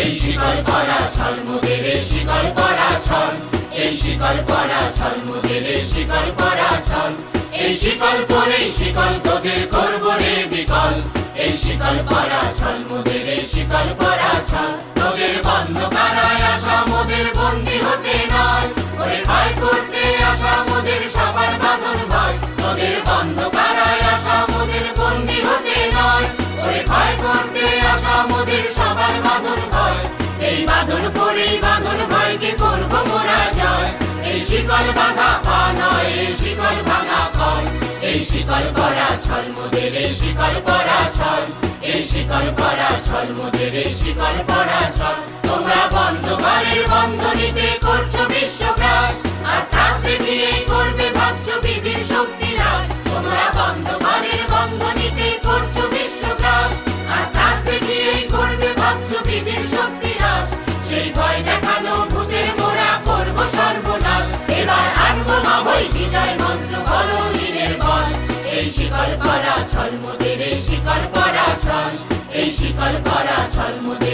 এই শিকল পরা ছল, মুদের এই শিকল পরা ছল। এই শিকল পরা ছল, মুদের এই শিকল পরা ছল। এই শিকল পরে শিকল তোদের করব রে বিকল। এই শিকল পরা ছল, মুদের এই শিকল পরা ছল। তোদের বন্ধ কারায় আসা মোদের বন্দি হতে নয়। ওরে ভয় করতে আসা মোদের সবার বাঁধন ভয়। তোদের বন্ধ কারায় আসা মোদের বন্দি হতে নয়। ওরে ভয় করতে আসা মোদের সবার বাঁধন ভয়। শিকল বাঁধা পা নয় এই শিকল ভাঙা ফল এই শিকল পরা ছল, মোদের এই শিকল পরা ছল, এই এই শিকল পরা ছল শিকল পরা ছল মোদের এই শিকল পরা ছল এই শিকল পরা ছল মোদের